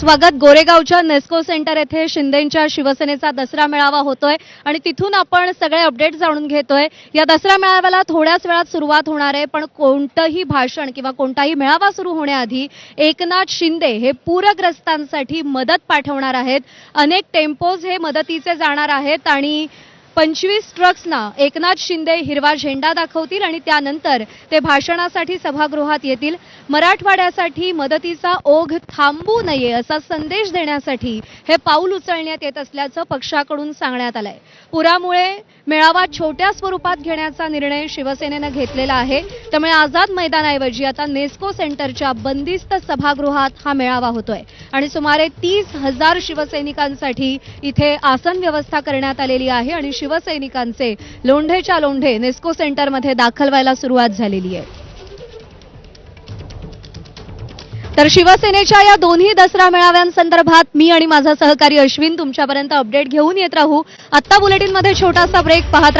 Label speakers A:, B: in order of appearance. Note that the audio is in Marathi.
A: स्वागत. गोरेगावच्या नेस्को सेंटर येथे शिंदेंच्या शिवसेनेचा दसरा मेळावा होतोय आणि तिथून आपण सगळे अपडेट जाणून घेतोय. या दसरा मेळाव्याला थोड्याच वेळात सुरुवात होणार आहे पण कोणतंही भाषण किंवा कोणताही मेळावा सुरू होण्याआधी एकनाथ शिंदे हे पूरग्रस्तांसाठी मदत पाठवणार आहेत. अनेक टेम्पोज हे मदतीचे जाणार आहेत आणि पंचवीस ट्रक्सना एकनाथ शिंदे हिरवा झेंडा दाखवतील आणि त्यानंतर ते भाषणासाठी सभागृहात येतील. मराठवाड्यासाठी मदतीचा ओघ थांबू नये असा संदेश देण्यासाठी हे पाऊल उचलण्यात येत असल्याचं पक्षाकडून सांगण्यात आलंय. पुरामुळे मेळावा छोट्या स्वरूपात घेण्याचा निर्णय शिवसेनेनं घेतलेला आहे. त्यामुळे आझाद मैदानाऐवजी आता नेस्को सेंटरच्या बंदिस्त सभागृहात हा मेळावा होतोय. आणि सुमारे तीस हजार शिवसैनिकांसाठी इथे आसन व्यवस्था करण्यात आलेली आहे आणि शिवसैनिकांचे लोंढेच्या लोंढे नेस्को सेंटरमध्ये दाखल व्हायला सुरुवात झालेली आहे. तर शिवसेनेच्या या दोन्ही दसरा मेळाव्यांसंदर्भात मी आणि माझा सहकारी अश्विन तुमच्यापर्यंत अपडेट घेऊन येत राहू. आत्ता बुलेटिनमध्ये छोटासा ब्रेक पाहत